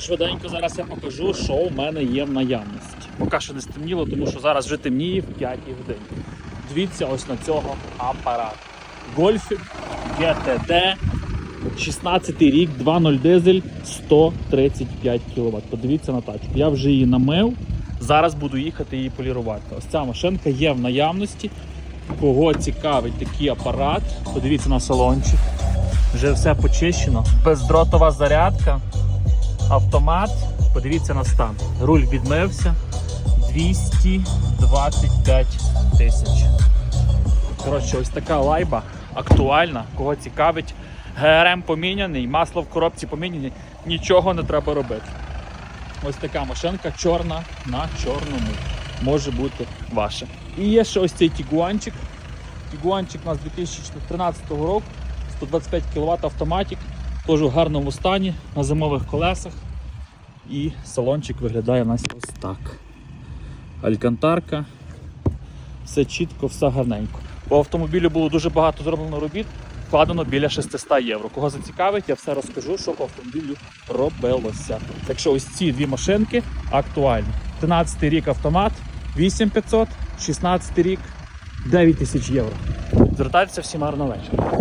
Швиденько зараз я покажу, що у мене є в наявності. Поки що не стемніло, тому що зараз вже темніє в 5 годині. Дивіться ось на цього апарат. Гольфік GTD 16 рік, 2.0 дизель, 135 кВт. Подивіться на тачку. Я вже її намив. Зараз буду їхати її полірувати. Ось ця машинка є в наявності. Кого цікавить такий апарат, подивіться на салончик. Вже все почищено. Бездротова зарядка, автомат. Подивіться на стан. Руль відмився. 225 тисяч. Коротше, ось така лайба актуальна, кого цікавить. ГРМ поміняний, масло в коробці поміняне, нічого не треба робити. Ось така машинка чорна на чорному. Може бути ваша. І є ще ось цей тігуанчик. Тігуанчик у нас 2013 року, 125 кВт автоматик, теж в гарному стані, на зимових колесах. І салончик виглядає у нас ось так. Алькантарка, все чітко, все гарненько. По автомобілю було дуже багато зроблено робіт, вкладено біля 600 євро. Кого зацікавить, я все розкажу, що по автомобілю робилося. Так що ось ці дві машинки актуальні. 13 рік автомат 8500, 16 рік 9000 євро. Звертайтеся всім гарного вечора.